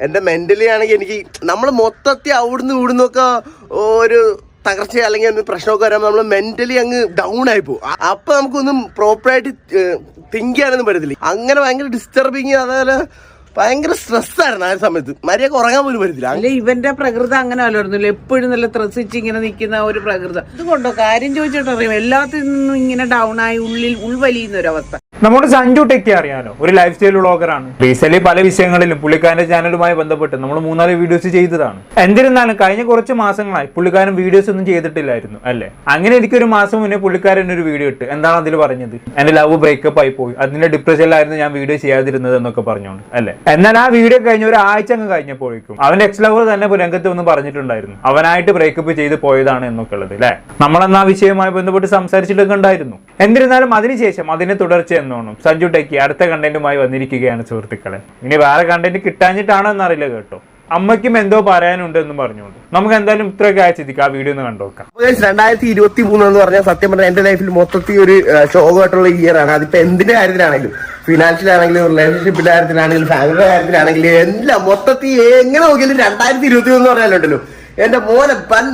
എന്റെ മെന്റലി ആണെങ്കിൽ എനിക്ക് നമ്മൾ മൊത്തത്തിൽ അവിടുന്ന് ഇവിടുന്ന് ഒക്കെ ഒരു തകർച്ച അല്ലെങ്കിൽ പ്രശ്നമൊക്കെ വരുമ്പോൾ നമ്മൾ മെന്റലി അങ്ങ് ഡൗൺ ആയി പോകും. അപ്പൊ നമുക്കൊന്നും പ്രോപ്പറായിട്ട് തിങ്ക് ചെയ്യാനൊന്നും പറ്റത്തില്ല. അങ്ങനെ ഭയങ്കര ഡിസ്റ്റർബിങ് അതേപോലെ ഭയങ്കര സ്ട്രെസ്സായിരുന്നു ആ സമയത്ത്. മര്യാദ ഉറങ്ങാൻ പോലും പറ്റില്ല അല്ല ഇവന്റെ പ്രകൃതം അങ്ങനെ അല്ലായിരുന്നില്ല. എപ്പോഴും നല്ല ത്രസിച്ച് ഇങ്ങനെ നിൽക്കുന്ന ഒരു പ്രകൃതം. ഇതുകൊണ്ടോ കാര്യം ചോദിച്ചിട്ടറിയാം എല്ലാത്തിൽ നിന്നും ഇങ്ങനെ ഡൗൺ ആയി ഉള്ളിൽ ഉൾവലിയുന്ന ഒരു അവസ്ഥ. നമ്മുടെ സഞ്ജു ടെക്കി അറിയാലോ? ഒരു ലൈഫ് സ്റ്റൈൽ വ്ളോഗറാണ് റീസെന്റ് പല വിഷയങ്ങളിലും പുള്ളിക്കാരന്റെ ചാനലുമായി ബന്ധപ്പെട്ട് നമ്മൾ മൂന്നാൽ വീഡിയോസ് ചെയ്തതാണ്. എന്നിരുന്നാലും കഴിഞ്ഞ കുറച്ച് മാസങ്ങളായി പുള്ളിക്കാരൻ വീഡിയോസ് ഒന്നും ചെയ്തിട്ടില്ലായിരുന്നു അല്ലേ? അങ്ങനെ എനിക്കൊരു മാസം മുന്നേ പുള്ളിക്കാരൻ ഒരു വീഡിയോ ഇട്ട്. എന്താണ് അതിൽ പറഞ്ഞത്? എന്റെ ലവ് ബ്രേക്കപ്പ് ആയി പോയി. അതിന്റെ ഡിപ്രഷനിലായിരുന്നു ഞാൻ വീഡിയോ ചെയ്യാതിരുന്നത് എന്നൊക്കെ പറഞ്ഞുകൊണ്ട് അല്ലേ? എന്നാൽ ആ വീഡിയോ കഴിഞ്ഞ ഒരു ആഴ്ച അങ്ങ് കഴിഞ്ഞപ്പോഴേക്കും അവന്റെ എക്സ് ലവർ തന്നെ രംഗത്ത് വന്ന് പറഞ്ഞിട്ടുണ്ടായിരുന്നു അവനായിട്ട് ബ്രേക്കപ്പ് ചെയ്ത് പോയതാണ് എന്നൊക്കെ ഉള്ളത് അല്ലേ? നമ്മളെന്നാ വിഷയവുമായി ബന്ധപ്പെട്ട് സംസാരിച്ചിട്ടൊക്കെ ഉണ്ടായിരുന്നു. എന്നിരുന്നാലും അതിനുശേഷം അതിനെ തുടർച്ച എന്നോണം സഞ്ജു ടെക്കി അടുത്ത കണ്ടന്റുമായി വന്നിരിക്കുകയാണ് സുഹൃത്തുക്കളെ. ഇനി വേറെ കണ്ടന്റ് കിട്ടാഞ്ഞിട്ടാണോ എന്നറിയില്ല കേട്ടോ. അമ്മയ്ക്കും എന്തോ പറയാനുണ്ട് എന്ന് പറഞ്ഞുകൊണ്ട്. നമുക്ക് എന്തായാലും ഇത്രയൊക്കെ അയച്ചിരിക്കാം ആ വീഡിയോ ഒന്ന് കണ്ടോക്കാം രണ്ടായിരത്തി ഇരുപത്തി മൂന്ന് എന്ന് പറഞ്ഞാൽ സത്യം പറഞ്ഞാൽ എന്റെ ലൈഫിൽ മൊത്തത്തിൽ ഒരു ശോകമായിട്ടുള്ള ഇയർ ആണ്. അതിപ്പോ എന്തിന്റെ കാര്യത്തിലാണെങ്കിലും ഫിനാൻഷ്യൽ ആണെങ്കിലും റിലേഷൻഷിപ്പിന്റെ കാര്യത്തിലാണെങ്കിലും ഫാമിലിയുടെ കാര്യത്തിലാണെങ്കിലും എല്ലാം മൊത്തത്തിൽ എങ്ങനെ നോക്കിയാലും രണ്ടായിരത്തി ഇരുപത്തി മൂന്ന് പറഞ്ഞാലുണ്ടല്ലോ. എന്റെ മോനെ പൻ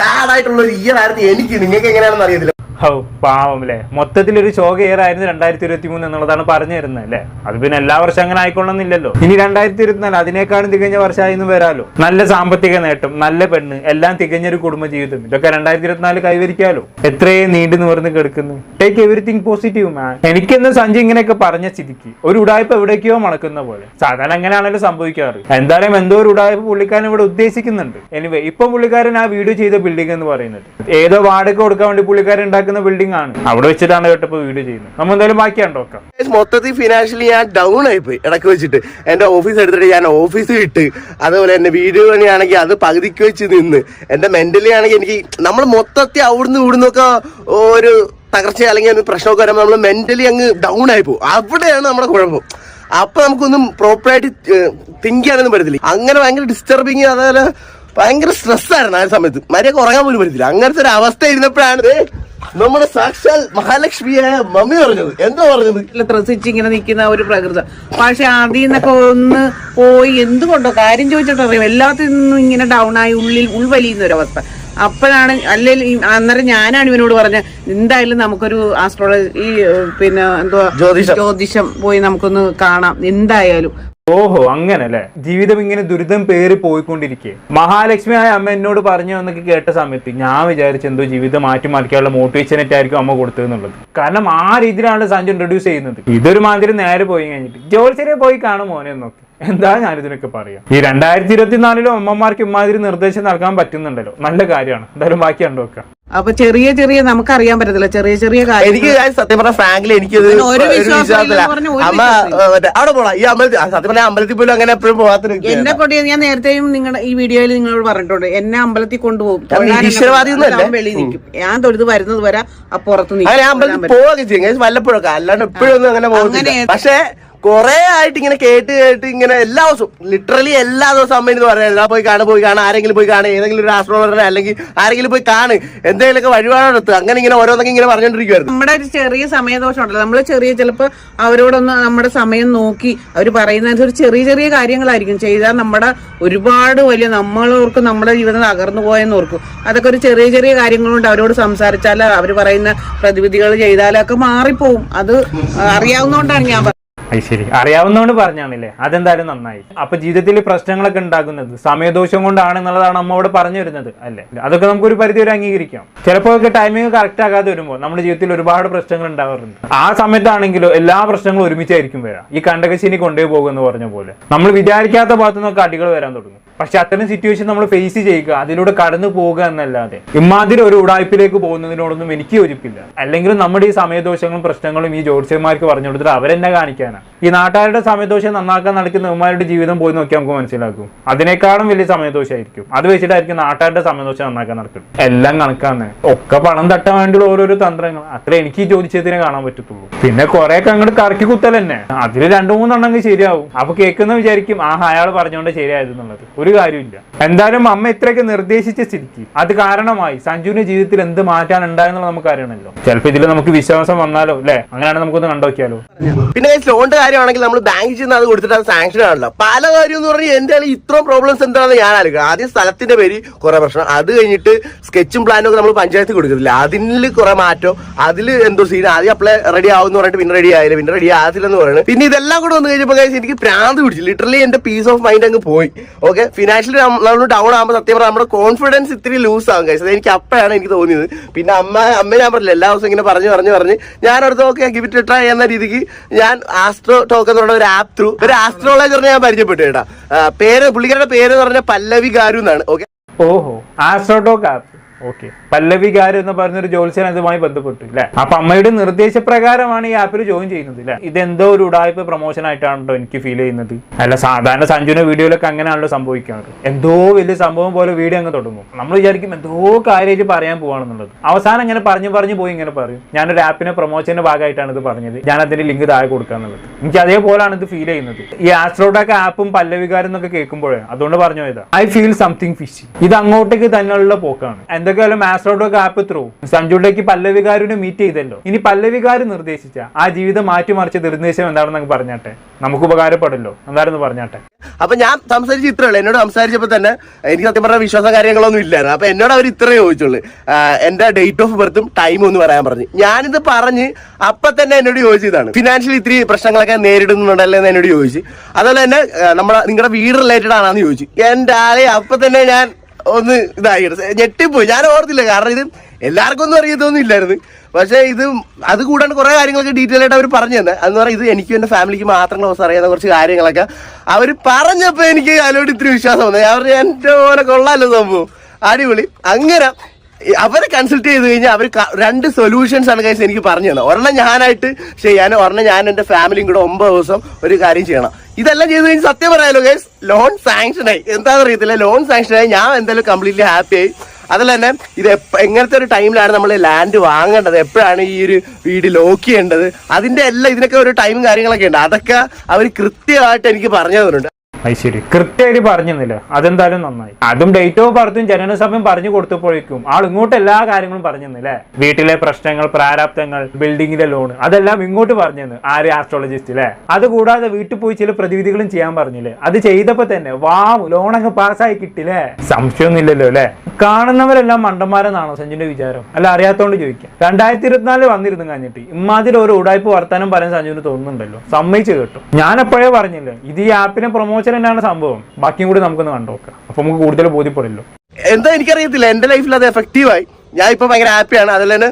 ബാഡ് ആയിട്ടുള്ള ഒരു ഇയർ ആയിരുന്നു എനിക്ക്. നിങ്ങൾക്ക് എങ്ങനെയാണെന്ന് അറിയത്തില്ല. ഹൗ പാവം അല്ലേ മൊത്തത്തിൽ ഒരു ശോക ഇയർ ആയിരുന്നു രണ്ടായിരത്തി ഇരുപത്തി മൂന്ന് എന്നുള്ളതാണ് പറഞ്ഞു തരുന്നത് അല്ലേ അത് പിന്നെ എല്ലാ വർഷം അങ്ങനെ ആയിക്കൊള്ളുന്നില്ലല്ലോ. ഇനി രണ്ടായിരത്തി ഇരുപത്തിനാല് അതിനേക്കാളും തികഞ്ഞ വർഷമായിരുന്നു വരാലോ? നല്ല സാമ്പത്തിക നേട്ടം നല്ല പെണ്ണ് എല്ലാം തികഞ്ഞൊരു കുടുംബ ജീവിതം ഇതൊക്കെ രണ്ടായിരത്തി ഇരുപത്തിനാല് കൈവരിക്കാലോ? എത്രയും നീണ്ടു നിവർന്ന് കിടക്കുന്നു. ടേക്ക് എവറിത്തിങ് പോസിറ്റീവ് മാൻ എനിക്കെന്ന് സഞ്ജയ് ഇങ്ങനെയൊക്കെ പറഞ്ഞ സ്ഥിതിക്ക്. ഒരു ഉടായ്പ എവിടേക്കോ മണക്കുന്ന പോലെ. സാധാരണ അങ്ങനെയാണല്ലോ സംഭവിക്കാറ്. എന്തായാലും എന്തോ ഒരു ഉടായ്പ പുള്ളിക്കാരൻ ഇവിടെ ഉദ്ദേശിക്കുന്നുണ്ട്. എനിവേ ഇപ്പം പുള്ളിക്കാരൻ ആ വീഡിയോ ചെയ്ത ബിൽഡിംഗ് എന്ന് പറയുന്നത്. ഏതോ വാടക കൊടുക്കാൻ വേണ്ടി പുള്ളിക്കാരൻ ഉണ്ടാക്കുന്ന ബിൽഡിംഗ് ആണ്. അവിടെ വെച്ചിട്ടാണ് കേട്ടപ്പോ വീഡിയോ ചെയ്യുന്നത്. നമ്മൾ എന്തായാലും ബാക്കിയാണ് മൊത്തത്തിൽ ഫിനാൻഷ്യലി ഞാൻ ഡൗൺ ആയിപ്പോയി പോയി ഇടയ്ക്ക് വെച്ചിട്ട്. എന്റെ ഓഫീസ് എടുത്തിട്ട് ഞാൻ ഓഫീസ് വിട്ട് അതുപോലെ എന്റെ വീഡിയോ പണിയാണെങ്കിൽ അത് പകുതിക്ക് വെച്ച് നിന്ന്. എന്റെ മെന്റലി ആണെങ്കിൽ എനിക്ക് നമ്മൾ മൊത്തത്തിൽ അവിടുന്ന് ഇവിടുന്ന് ഒക്കെ ഒരു തകർച്ച അല്ലെങ്കിൽ പ്രശ്നമൊക്കെ വരുമ്പോൾ നമ്മൾ മെന്റലി അങ്ങ് ഡൗൺ ആയി പോകും അവിടെയാണ് നമ്മുടെ കുഴപ്പം. അപ്പൊ നമുക്കൊന്നും പ്രോപ്പറായിട്ട് തിങ്ക് ചെയ്യാനൊന്നും പറ്റത്തില്ല. അങ്ങനെ ഭയങ്കര ഡിസ്റ്റർബിങ് അതേപോലെ ഭയങ്കര സ്ട്രെസ്സായിരുന്നു ആ സമയത്ത്. മര്യാദ ഉറങ്ങാൻ പോലും പറ്റത്തില്ല. അങ്ങനത്തെ ഒരു അവസ്ഥ ഇരുന്നപ്പോഴാണ് നമ്മുടെ സാക്ഷാൽ മഹാലക്ഷ്മിയായ മമ്മി പറഞ്ഞത്. എന്താ പറഞ്ഞത്? ഇല്ല ത്രസിച്ച് ഇങ്ങനെ നിൽക്കുന്ന ഒരു പ്രകൃതം. പക്ഷെ അതിൽ നിന്നൊക്കെ ഒന്ന് പോയി എന്തുകൊണ്ടോ? കാര്യം ചോദിച്ചിട്ടറിയാം എല്ലാത്തിൽ നിന്നും ഇങ്ങനെ ഡൗൺ ആയി ഉള്ളിൽ ഉൾവലിയുന്ന ഒരു അവസ്ഥ. അപ്പോഴാണ് അല്ലെങ്കിൽ അന്നേരം ഞാനാണ് ഇവനോട് പറഞ്ഞ എന്തായാലും നമുക്കൊരു ആസ്ട്രോളജി പിന്നെ എന്തുവാ. ജ്യോതിഷം പോയി നമുക്കൊന്ന് കാണാം. എന്തായാലും. ഓഹോ അങ്ങനെ അല്ലേ ജീവിതം ഇങ്ങനെ ദുരിതം പേറി പോയിക്കൊണ്ടിരിക്കെ. മഹാലക്ഷ്മിയായ അമ്മ എന്നോട് പറഞ്ഞു എന്നൊക്കെ കേട്ട സമയത്ത് ഞാൻ വിചാരിച്ചു എന്തോ ജീവിതം മാറ്റി മറിക്കാനുള്ള മോട്ടിവേഷനായിട്ട് ആയിരിക്കും അമ്മ കൊടുത്തതെന്നുള്ളത്. കാരണം ആ രീതിയിലാണ് സഞ്ജു ഇൻട്രൊഡ്യൂസ് ചെയ്യുന്നത്. ഇതൊരു മാതിരി നേരെ പോയി കഴിഞ്ഞിട്ട്. ജോലിച്ചെറിയ പോയി കാണും മോനെ എന്നൊക്കെ. എന്താ ഞാനിതിനൊക്കെ പറയാം? ഈ രണ്ടായിരത്തി ഇരുപത്തിനാലിലും അമ്മമാർക്ക് ഇമാതിരി നിർദ്ദേശം നൽകാൻ പറ്റുന്നുണ്ടല്ലോ. നല്ല കാര്യമാണ്. എന്തായാലും ബാക്കി കണ്ടുവെക്കാം അപ്പൊ ചെറിയ ചെറിയ നമുക്ക് അറിയാൻ പറ്റത്തില്ല. ചെറിയ ചെറിയ എനിക്ക് കാര്യങ്ങൾ guys സത്യം പറഞ്ഞ ഫ്രാങ്കിൽ എനിക്ക് ഒരു അമ്മ അവിടെ പോടാ ഈ അമ്പലത്തിൽ സത്യം പറഞ്ഞ അമ്പലത്തിൽ പോലും അങ്ങനെ എപ്പോഴും പോകാത്ത. എന്നെ കൊണ്ട് ഞാൻ നേരത്തെയും നിങ്ങളുടെ ഈ വീഡിയോയിൽ നിങ്ങളോട് പറഞ്ഞിട്ടുണ്ട്. എന്നെ അമ്പലത്തിൽ കൊണ്ടുപോകും. നിൽക്കും. ഞാൻ തൊഴുത് വരുന്നത് വരെ അപ്പുറത്ത് നിൽക്കും. അമ്പലത്തിൽ പോവുകയൊക്കെ ചെയ്യും. വല്ലപ്പോഴൊക്കെ. അല്ലാണ്ട് എപ്പോഴും ഒന്നും അങ്ങനെ പോകുന്നില്ല അങ്ങനെ- പക്ഷേ കൊറേ ആയിട്ട് ഇങ്ങനെ കേട്ട് കേട്ട് ഇങ്ങനെ എല്ലാ ദിവസവും ലിറ്ററലി എല്ലാ ദിവസവും അമ്മ എന്ന് പറയാം പോയി കാണു പോയി കാണാൻ ആരെങ്കിലും പോയി കാണുക ഏതെങ്കിലും ഒരു ആസ്ട്രോളറിനെ അല്ലെങ്കിൽ ആരെങ്കിലും പോയി കാണ് എന്തെങ്കിലുമൊക്കെ വഴിപാടെടുത്ത് അങ്ങനെ ഇങ്ങനെ ഓരോന്നൊക്കെ ഇങ്ങനെ പറഞ്ഞോണ്ടിരിക്കുവായിരുന്നു. നമ്മുടെ ഒരു ചെറിയ സമയദോഷം ഉണ്ടല്ലോ നമ്മൾ ചെറിയ ചിലപ്പോൾ അവരോടൊന്ന് നമ്മുടെ സമയം നോക്കി അവർ പറയുന്ന ഒരു ചെറിയ ചെറിയ കാര്യങ്ങളായിരിക്കും. ചെയ്താൽ നമ്മുടെ ഒരുപാട് വലിയ നമ്മളോർക്കും നമ്മുടെ ജീവിതം തകർന്നു പോയെന്ന് ഓർക്കും. അതൊക്കെ ഒരു ചെറിയ ചെറിയ കാര്യങ്ങളുണ്ട് അവരോട് സംസാരിച്ചാൽ അവർ പറയുന്ന പ്രതിവിധികൾ ചെയ്താലൊക്കെ മാറിപ്പോവും. അത് അറിയാവുന്നതുകൊണ്ടാണ് ഞാൻ അത് ശരി. അറിയാവുന്നതുകൊണ്ട് പറഞ്ഞാണല്ലേ? അതെന്തായാലും നന്നായി. അപ്പൊ ജീവിതത്തിൽ പ്രശ്നങ്ങളൊക്കെ ഉണ്ടാകുന്നത് സമയദോഷം കൊണ്ടാണെന്നുള്ളതാണ് അമ്മ അവിടെ പറഞ്ഞു വരുന്നത് അല്ലേ? അതൊക്കെ നമുക്ക് ഒരു പരിധി വരെ അംഗീകരിക്കാം. ചിലപ്പോൾ ഒക്കെ ടൈമിംഗ് കറക്റ്റ് ആകാതെ വരുമ്പോൾ നമ്മുടെ ജീവിതത്തിൽ ഒരുപാട് പ്രശ്നങ്ങൾ ഉണ്ടാവാറുണ്ട്. ആ സമയത്താണെങ്കിലും എല്ലാ പ്രശ്നങ്ങളും ഒരുമിച്ചായിരിക്കും വരാം. ഈ കണ്ടകശിനി കൊണ്ടുപോയി പോകുമെന്ന് പറഞ്ഞ പോലെ. നമ്മൾ വിചാരിക്കാത്ത ഭാഗത്തു നിന്നൊക്കെ അടികൾ വരാൻ തുടങ്ങും. പക്ഷെ അത്തരം സിറ്റുവേഷൻ നമ്മൾ ഫേസ് ചെയ്യുക അതിലൂടെ കടന്നു പോകുക എന്നല്ലാതെ ഇമാതിരി ഒരു ഉടായ്പിലേക്ക് പോകുന്നതിനോടൊന്നും എനിക്ക് യോജിപ്പില്ല. അല്ലെങ്കിൽ നമ്മുടെ ഈ സമയദോഷങ്ങളും പ്രശ്നങ്ങളും ഈ ജ്യോത്സ്യന്മാർക്ക് പറഞ്ഞു കൊടുത്തിട്ട് അവരെന്നെ കാണിക്കാനാണ് ഈ നാട്ടുകാരുടെ സമയദോഷം നന്നാക്കാൻ നടക്കുന്ന ഇവന്മാരുടെ ജീവിതം പോയി നോക്കി നമുക്ക് മനസ്സിലാക്കും. അതിനേക്കാളും വലിയ സമയദോഷമായിരിക്കും അത് വെച്ചിട്ടായിരിക്കും നാട്ടുകാരുടെ സമയദോഷം നന്നാക്കാൻ നടക്കുന്നത്. എല്ലാം കണക്കാന്ന്. ഒക്കെ പണം തട്ടാൻ വേണ്ടിയുള്ള ഓരോരോ തന്ത്രങ്ങൾ. അത്ര എനിക്ക് ഈ ചോദിച്ചതിനെ കാണാൻ പറ്റത്തുള്ളൂ. പിന്നെ കുറെ അങ്ങോട്ട് കറക്കി കുത്തൽ തന്നെ അതിൽ രണ്ടു മൂന്നെണ്ണെങ്കിൽ ശരിയാവും. അപ്പൊ കേൾക്കുന്ന വിചാരിക്കും ആ അയാൾ പറഞ്ഞോണ്ട് ശരിയായതെന്നുള്ളത് ഒരു കാര്യമില്ല എന്തായാലും അമ്മ ഇത്രയൊക്കെ നിർദ്ദേശിച്ച സ്ഥിതിക്ക് അത് കാരണമായി. സഞ്ജുവിന്റെ ജീവിതത്തിൽ എന്ത് മാറ്റാൻ ഉണ്ടായെന്നുള്ളത് നമുക്ക് അറിയണമല്ലോ. ചിലപ്പോൾ ഇതിൽ നമുക്ക് വിശ്വാസം വന്നാലോ അല്ലെ? അങ്ങനെയാണ് നമുക്കൊന്ന് കണ്ടോക്കിയാലോ. പിന്നെ ലോണിന്റെ കാര്യമാണെങ്കിൽ നമ്മൾ ബാങ്കിൽ ചെന്ന് അത് കൊടുത്തിട്ട് അത് സാങ്ഷൻ ആണല്ലോ. പല കാര്യം എന്ന് പറഞ്ഞാൽ എന്റെ ആണെങ്കിൽ ഇത്രയും പ്രോബ്ലംസ് എന്താണെന്ന് ഞാൻ ആലോചിക്കുക ആദ്യം സ്ഥലത്തിന്റെ പേര് കുറെ പ്രശ്നം. അത് കഴിഞ്ഞിട്ട് സ്കെച്ചും പ്ലാനും ഒക്കെ നമ്മൾ പഞ്ചായത്ത് കൊടുക്കുന്നില്ല അതിൽ കുറെ മാറ്റം. അതിൽ എന്തോ സീൻ ആദ്യം അപ്ലൈ റെഡി ആവുമെന്ന് പറഞ്ഞിട്ട് പിന്നെ റെഡി ആയില്ല. പിന്നെ റെഡി ആകത്തില്ലെന്ന് പറയുന്നത് പിന്നെ ഇതെല്ലാം കൂടെ വന്നു കഴിഞ്ഞപ്പോൾ എനിക്ക് പ്രാന്ത് പിടിച്ചു. ലിറ്ററലി എന്റെ പീസ് ഓഫ് മൈൻഡ് അങ്ങ് പോയി. ഓക്കെ ഫിനാൻഷ്യലി നമ്മൾ ഡൗൺ ആകുമ്പോൾ സത്യം പറഞ്ഞാൽ നമ്മുടെ കോൺഫിഡൻസ് ഇത്തിരി ലൂസ് ആകും കഴിച്ചത് എനിക്ക് അപ്പോഴാണ് എനിക്ക് തോന്നിയത്. പിന്നെ അമ്മ അമ്മ ഞാൻ പറഞ്ഞില്ല എല്ലാ ദിവസവും ഇങ്ങനെ പറഞ്ഞു പറഞ്ഞു പറഞ്ഞ് ഞാൻ അടുത്ത് ഓക്കെ ഗിഫ്റ്റ് ട്രൈ എന്ന രീതിക്ക് ഞാൻ ആസ്ട്രോ ടോക്ക് എന്ന് പറഞ്ഞ ഒരു ആപ്പ് ത്രൂ ഒരു ആസ്ട്രോളജറിനെ ഞാൻ പരിചയപ്പെട്ടു കേട്ടാ പേര് പുള്ളിക്കാരുടെ പേര് എന്ന് പറഞ്ഞ പല്ലവി ഗാരു എന്നാണ്. ഓക്കെ ഓഹോ ആസ്ട്രോ ടോക്ക് ആപ്പ് ഓക്കെ പല്ലവികാരം എന്ന് പറഞ്ഞൊരു ജോത്സ്യൻ അതുമായി ബന്ധപ്പെട്ടു അല്ലെ അപ്പൊ അമ്മയുടെ നിർദ്ദേശപ്രകാരമാണ് ഈ ആപ്പിൽ ജോയിൻ ചെയ്യുന്നത് അല്ലെ ഇതെന്തോ ഒരു ഉടായ്പ പ്രൊമോഷൻ ആയിട്ടാണല്ലോ എനിക്ക് ഫീൽ ചെയ്യുന്നത്. അല്ല സാധാരണ സഞ്ജുവിന്റെ വീഡിയോയിലൊക്കെ അങ്ങനെയാണല്ലോ സംഭവിക്കുന്നത് എന്തോ വലിയ സംഭവം പോലെ വീഡിയോ അങ്ങ് തുടങ്ങും. നമ്മൾ വിചാരിക്കും എന്തോ കാര്യമായിട്ട് പറയാൻ പോവാണെന്നുള്ളത്. അവസാനം ഇങ്ങനെ പറഞ്ഞു പറഞ്ഞു പോയി ഇങ്ങനെ പറയും. ഞാനൊരു ആപ്പിനെ പ്രൊമോഷന്റെ ഭാഗമായിട്ടാണ് ഇത് പറഞ്ഞത്. ഞാൻ അതിന്റെ ലിങ്ക് താഴെ കൊടുക്കാന്നുള്ളത് എനിക്ക് അതേപോലെയാണ് ഇത് ഫീൽ ചെയ്യുന്നത്. ഈ ആസ്ട്രോഡാക്ക് ആപ്പും പല്ലവികാരം എന്നൊക്കെ കേൾക്കുമ്പോഴേ അതുകൊണ്ട് പറഞ്ഞു പോയതാ ഐ ഫീൽ സംതിങ് ഫിഷി ഇത് അങ്ങോട്ടേക്ക് തന്നെയുള്ള പോക്കാണ്. എന്തൊക്കെയാലും ആസ്ട്രോഡോക്ക് ആപ്പ് ത്രൂ സഞ്ജുവിലേക്ക് പല്ലവികാരിനെ മീറ്റ് ചെയ്തല്ലോ. ഇനി പല്ലവികാര് നിർദ്ദേശിച്ച ആ ജീവിതം മാറ്റിമറിച്ച നിർദ്ദേശം എന്താണെന്ന് പറഞ്ഞാട്ടെ. നമുക്ക് ഉപകാരപ്പെടല്ലോ എന്താണെന്ന് പറഞ്ഞാട്ടെ. അപ്പൊ ഞാൻ സംസാരിച്ച ഇത്രേ ഉള്ളൂ. എന്നോട് സംസാരിച്ചപ്പോൾ തന്നെ എനിക്ക് സത്യം പറഞ്ഞ വിശ്വാസം കാര്യങ്ങളൊന്നും ഇല്ലായിരുന്നു. അപ്പൊ എന്നോട് അവർ ഇത്രേ ചോദിച്ചുള്ളൂ. എന്റെ ഡേറ്റ് ഓഫ് ബർത്തും ടൈമും ഒന്ന് പറയാൻ പറഞ്ഞു. ഞാനിത് പറഞ്ഞ് അപ്പൊ തന്നെ എന്നോട് ചോദിച്ചതാണ്. ഫിനാൻഷ്യലി ഇത്തിരി പ്രശ്നങ്ങളൊക്കെ നേരിടുന്നുണ്ടല്ലേ എന്ന് എന്നോട് ചോദിച്ചു. അതുപോലെ തന്നെ നമ്മുടെ നിങ്ങളുടെ വീട് റിലേറ്റഡ് ആണെന്ന് ചോദിച്ചു. എന്റെ ആളെ അപ്പൊ തന്നെ ഞാൻ ഒന്ന് ഇതായി. ഞെട്ടിപ്പോയി. ഞാൻ ഓർത്തില്ല. കാരണം ഇത് എല്ലാവർക്കും ഒന്നും അറിയത്തൊന്നും ഇല്ലായിരുന്നു. പക്ഷേ ഇത് അത് കൂടാണ്ട് കുറേ കാര്യങ്ങളൊക്കെ ഡീറ്റെയിൽ ആയിട്ട് അവർ പറഞ്ഞു തന്നെ. എന്ന് പറഞ്ഞാൽ ഇത് എനിക്കും എന്റെ ഫാമിലിക്ക് മാത്രം ക്ലോസ് അറിയാവുന്ന കുറച്ച് കാര്യങ്ങളൊക്കെ അവർ പറഞ്ഞപ്പോൾ എനിക്ക് അതിലോട്ട് ഇത്തിരി വിശ്വാസം വന്നു. അവർ എന്റെ പോലെ കൊള്ളാമല്ലോ സംഭവം. അടിപൊളി. അങ്ങനെ അവരെ കൺസൾട്ട് ചെയ്ത് കഴിഞ്ഞാൽ അവർ രണ്ട് സൊല്യൂഷൻസ് ആണ് കഴിച്ച് എനിക്ക് പറഞ്ഞു തന്നത്. ഒരെണ്ണം ഞാനായിട്ട് ചെയ്യാനും ഒരെണ്ണം ഞാൻ എന്റെ ഫാമിലിയും കൂടെ ഒമ്പത് ദിവസം ഒരു കാര്യം ചെയ്യണം. ഇതെല്ലാം ചെയ്ത് കഴിഞ്ഞ് സത്യം പറയാലോ ഗൈസ് ലോൺ സാങ്ഷൻ ആയി. എന്താണെന്ന് അറിയത്തില്ല ലോൺ സാങ്ഷൻ ആയി. ഞാൻ എന്തായാലും കംപ്ലീറ്റ്ലി ഹാപ്പി ആയി. അതല്ല തന്നെ ഇത് എങ്ങനത്തെ ഒരു ടൈമിലാണ് നമ്മൾ ലാൻഡ് വാങ്ങേണ്ടത്? എപ്പോഴാണ് ഈ ഒരു വീട് ലോക്ക് ചെയ്യേണ്ടത്? അതിന്റെ എല്ലാം ഇതിനൊക്കെ ഒരു ടൈമും കാര്യങ്ങളൊക്കെ ഉണ്ട്. അതൊക്കെ അവർ കൃത്യമായിട്ട് എനിക്ക് പറഞ്ഞു തന്നിട്ടുണ്ട്. അത് ശരി കൃത്യമായിട്ട് പറഞ്ഞിരുന്നില്ല. അതെന്തായാലും നന്നായി. അതും ഡേറ്റ് ഓഫ് ജനന സമയം പറഞ്ഞു കൊടുത്തപ്പോഴേക്കും ആൾ ഇങ്ങോട്ട് എല്ലാ കാര്യങ്ങളും പറഞ്ഞിരുന്നില്ലേ വീട്ടിലെ പ്രശ്നങ്ങൾ പ്രാരാബ്ദങ്ങൾ ബിൽഡിങ്ങിലെ ലോൺ അതെല്ലാം ഇങ്ങോട്ട് പറഞ്ഞിരുന്നു ആര് ആസ്ട്രോളജിസ്റ്റ് അല്ലേ അത് കൂടാതെ വീട്ടിൽ പോയി ചില പ്രതിവിധികളും ചെയ്യാൻ പറഞ്ഞില്ലേ? അത് ചെയ്തപ്പോ തന്നെ വാവ് അങ്ങ് പാസ്സായി കിട്ടില്ലേ സംശയമൊന്നുമില്ലല്ലോ അല്ലേ? കാണുന്നവരെല്ലാം മണ്ടന്മാരെന്നാണോ സഞ്ജുന്റെ വിചാരം? അല്ല അറിയാത്തോണ്ട് ചോദിക്കാം. രണ്ടായിരത്തി ഇരുപത്തിനാല് വന്നിരുന്നു കഴിഞ്ഞിട്ട് ഇമാതിരി ഒരു ഉടായ്പ വർത്താനം പറയാൻ സഞ്ജുവിന് തോന്നുന്നുണ്ടല്ലോ. സമ്മതിച്ചു കേട്ടു. ഞാൻ എപ്പോഴേ പറഞ്ഞില്ലേ ഇത് ഈ ആപ്പിനെ പ്രൊമോഷൻ തന്നെയാണ് സംഭവം. ബാക്കിയും കൂടി നമുക്കൊന്ന് കണ്ടുനോക്കാം അപ്പൊ നമുക്ക് കൂടുതൽ ബോധ്യപ്പെടില്ലോ എന്താ എനിക്കറിയത്തില്ല എന്റെ ലൈഫിൽ അത് എഫക്റ്റീവായി ഞാൻ ഇപ്പൊ ഭയങ്കര ഹാപ്പിയാണ് അതിൽ തന്നെ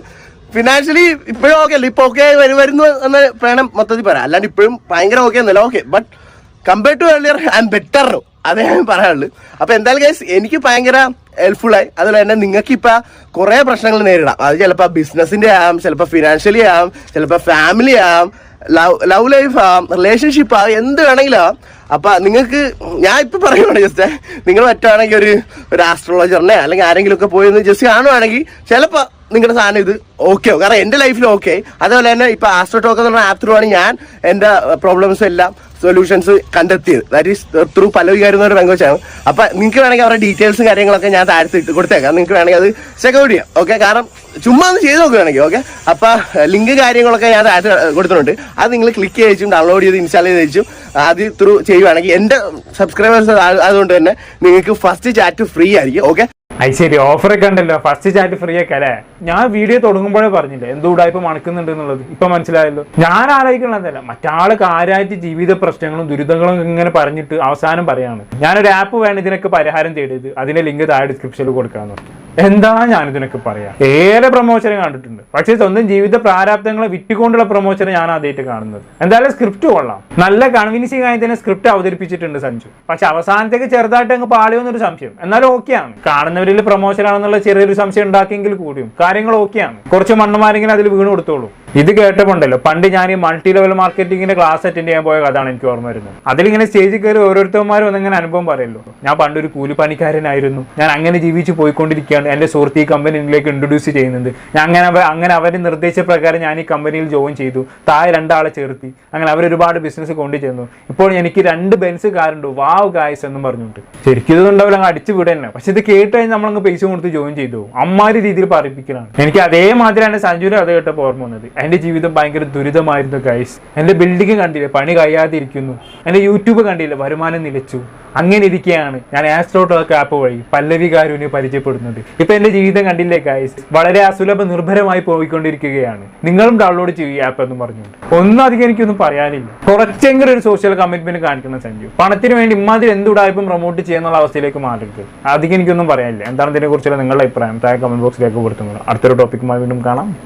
ഫിനാൻഷ്യലി ഇപ്പോഴും ഓക്കെ അല്ല? ഇപ്പൊ ഓക്കെ വരുന്നു എന്ന് വേണം മൊത്തത്തിൽ പറയാം. അല്ലാണ്ട് ഇപ്പോഴും ഭയങ്കര ഓക്കെ എന്നല്ല okay but compare to earlier I am better അതേ ഞാൻ പറയാനുള്ളൂ. അപ്പൊ എന്തായാലും ഗൈസ് എനിക്ക് ഭയങ്കര ഹെൽപ്ഫുൾ ആയി. അതുപോലെ തന്നെ നിങ്ങൾക്ക് ഇപ്പൊ കുറെ പ്രശ്നങ്ങൾ നേരിടാം. അത് ചിലപ്പോൾ ബിസിനസിന്റെ ആവാം ചിലപ്പോൾ ഫിനാൻഷ്യലി ആവാം ചിലപ്പോൾ ഫാമിലി ആവാം ലവ് ലവ് ലൈഫ് ആവാം റിലേഷൻഷിപ്പ് ആവാം എന്ത് വേണമെങ്കിലും ആവാം. അപ്പൊ നിങ്ങൾക്ക് ഞാൻ ഇപ്പൊ പറയുവാണ് ജസ്റ്റ് നിങ്ങൾ പറ്റുവാണെങ്കിൽ ഒരു ഒരു ആസ്ട്രോളജറിനെ അല്ലെങ്കിൽ ആരെങ്കിലും ഒക്കെ പോയി ജസ്റ്റ് കാണുവാണെങ്കിൽ ചിലപ്പോ നിങ്ങളുടെ സാധനം ഇത് ഓക്കെ കാരണം എന്റെ ലൈഫിൽ ഓക്കെ അതുപോലെ തന്നെ ഇപ്പൊ ആസ്ട്രോ ടോക്ക് എന്ന് പറഞ്ഞ ആപ്പ് ത്രൂ ആണ് ഞാൻ. എന്റെ പ്രോബ്ലംസ് എല്ലാം. സൊല്യൂഷൻസ് കണ്ടെത്തിയത്. ദാറ്റ് ഈസ് ത്രൂ പല ലാംഗ്വേജ് ആണ്. അപ്പൊ നിങ്ങൾക്ക് വേണമെങ്കിൽ അവരുടെ ഡീറ്റെയിൽസും കാര്യങ്ങളൊക്കെ ഞാൻ താഴത്ത് ഇട്ട് കൊടുത്തേക്കാം. നിങ്ങൾക്ക് വേണമെങ്കിൽ അത് ചെക്കൗട്ട് ചെയ്യാം. ഓക്കെ കാരണം ചുമ്മാ ഒന്ന് ചെയ്ത് നോക്കുകയാണെങ്കിൽ ഓക്കെ അപ്പൊ ലിങ്ക് കാര്യങ്ങളൊക്കെ ഞാൻ താഴത്ത് കൊടുത്തിട്ടുണ്ട്. അത് നിങ്ങൾ ക്ലിക്ക് ചെയ്തും ഡൗൺലോഡ് ചെയ്ത് ഇൻസ്റ്റാൾ ചെയ്ത് വെച്ചും അത് ത്രൂ ചെയ്യുവാണെങ്കിൽ എന്റെ സബ്സ്ക്രൈബേഴ്സ് അതുകൊണ്ട് തന്നെ നിങ്ങൾക്ക് ഫസ്റ്റ് ചാറ്റ് ഫ്രീ ആയിരിക്കും. ഓക്കെ അത് ശരി ഓഫറൊക്കെ ഉണ്ടല്ലോ. ഫസ്റ്റ് ചാറ്റ് ഫ്രീ ഒക്കെ അല്ലേ? ഞാൻ വീഡിയോ തുടങ്ങുമ്പോഴേ പറഞ്ഞില്ലേ എന്തുകൂടാ ഇപ്പൊ മണക്കുന്നുണ്ട് എന്നുള്ളത്? ഇപ്പൊ മനസ്സിലായല്ലോ. ഞാൻ ആലോചിക്കണതല്ല മറ്റാൾ കാര്യമായിട്ട് ജീവിത പ്രശ്നങ്ങളും ദുരിതങ്ങളും ഇങ്ങനെ പറഞ്ഞിട്ട് അവസാനം പറയാണ് ഞാനൊരു ആപ്പ് വേണം ഇതിനൊക്കെ പരിഹാരം തേടിയത് അതിന്റെ ലിങ്ക് താഴെ ഡിസ്ക്രിപ്ഷനിൽ കൊടുക്കാന്ന്. എന്താ ഞാൻ ഇതിനൊക്കെ പറയാ? ഏറെ പ്രൊമോഷൻ കണ്ടിട്ടുണ്ട്. പക്ഷേ സ്വന്തം ജീവിത പ്രാരാബ്ദങ്ങളെ വിറ്റുകൊണ്ടുള്ള പ്രൊമോഷൻ ഞാൻ ആദ്യമായിട്ട് കാണുന്നത്. എന്തായാലും സ്ക്രിപ്റ്റ് കൊള്ളാം. നല്ല കൺവിൻസിങ് ആയി തന്നെ സ്ക്രിപ്റ്റ് അവതരിപ്പിച്ചിട്ടുണ്ട് സഞ്ജു. പക്ഷെ അവസാനത്തേക്ക് ചെറുതായിട്ട് അങ്ങ് പാളിയോന്നൊരു സംശയം. എന്നാലും ഓക്കെയാണ് കാണുന്നവരിൽ പ്രൊമോഷൻ ആണെന്നുള്ള ചെറിയൊരു സംശയം ഉണ്ടാക്കിയെങ്കിൽ കൂടിയും കാര്യങ്ങൾ ഓക്കെയാണ് കുറച്ച് മണ്ണന്മാരെങ്കിലും അതിൽ വീണ് കൊടുത്തോളൂ. ഇത് കേട്ടപ്പോണ്ടല്ലോ പണ്ട് ഞാൻ ഈ മൾട്ടി ലെവൽ മാർക്കറ്റിംഗിന്റെ ക്ലാസ് അറ്റൻഡ് ചെയ്യാൻ പോയ കഥയാണ് എനിക്ക് ഓർമ്മ വരുന്നത്. അതിലിങ്ങനെ സ്റ്റേജിൽ കയറി ഓരോരുത്തന്മാരും ഒന്നിങ്ങനെ അനുഭവം പറയല്ലോ. ഞാൻ പണ്ടൊരു കൂലിപ്പണിക്കാരനായിരുന്നു. ഞാൻ അങ്ങനെ ജീവിച്ച് പോയിക്കൊണ്ടിരിക്കുകയാണ്. എന്റെ സുഹൃത്ത് ഈ കമ്പനിയിലേക്ക് ഇൻട്രൊഡ്യൂസ് ചെയ്യുന്നുണ്ട്. ഞാൻ അങ്ങനെ അങ്ങനെ അങ്ങനെ നിർദ്ദേശ പ്രകാരം ഞാൻ ഈ കമ്പനിയിൽ ജോയിൻ ചെയ്തു. താഴെ രണ്ടാളെ ചേർത്തി. അങ്ങനെ അവർ ഒരുപാട് ബിസിനസ് കൊണ്ടു ചെന്നു. ഇപ്പോൾ എനിക്ക് രണ്ട് ബെൻസ് കാറുണ്ട് വാവ് ഗായ്സ് എന്നും പറഞ്ഞുകൊണ്ട്. ശരിക്കും ഇതുണ്ടാവില്ല അങ്ങ് അടിച്ചു വിടന്നെ. പക്ഷെ ഇത് കേട്ട് കഴിഞ്ഞാൽ നമ്മളങ്ങ് പൈസ കൊടുത്ത് ജോയിൻ ചെയ്തു. അമ്മാരി രീതിയിൽ പറയിപ്പിക്കലാണ്. എനിക്ക് അതേമാതിരിയാണ് സഞ്ജുവിനെ അത് കേട്ടപ്പോൾ ഓർമ്മ വന്നത്. എന്റെ ജീവിതം ഭയങ്കര ദുരിതമായിരുന്നു ഗൈസ് എന്റെ ബിൽഡിംഗ് കണ്ടില്ല? പണി കഴിയാതെ ഇരിക്കുന്നു എന്റെ യൂട്യൂബ് കണ്ടില്ല? വരുമാനം നിലച്ചു. അങ്ങനെ ഇരിക്കുകയാണ് ഞാൻ ആസ്ട്രോട്ടോക്ക് ആപ്പ് വഴി പല്ലവി കാരുവിനെ പരിചയപ്പെടുന്നത്. ഇപ്പൊ എന്റെ ജീവിതം കണ്ടില്ലേ ഗൈസ് വളരെ അസുലഭ നിർഭരമായി പോയിക്കൊണ്ടിരിക്കുകയാണ്. നിങ്ങളും ഡൗൺലോഡ് ചെയ്യുക ആപ്പ് എന്ന് പറഞ്ഞുകൊണ്ട്. ഒന്നും അധികം എനിക്കൊന്നും പറയാനില്ല. കുറച്ചെങ്കിലും ഒരു സോഷ്യൽ കമ്മിറ്റ്മെന്റ് കാണിക്കണം സഞ്ജു. പണത്തിന് വേണ്ടി ഇമാതിരി എന്തുടായ്പും പ്രൊമോട്ട് ചെയ്യുന്ന അവസ്ഥയിലേക്ക് മാറരുത്. അധികം എനിക്കൊന്നും പറയാനില്ല. എന്താണ് ഇതിനെ കുറിച്ചുള്ള നിങ്ങളുടെ അഭിപ്രായം? താഴെ കമന്റ് ബോക്സിലേക്ക് കൊടുത്തുന്നത് അടുത്തൊരു ടോപ്പിക്കുമായി വീണ്ടും കാണാം.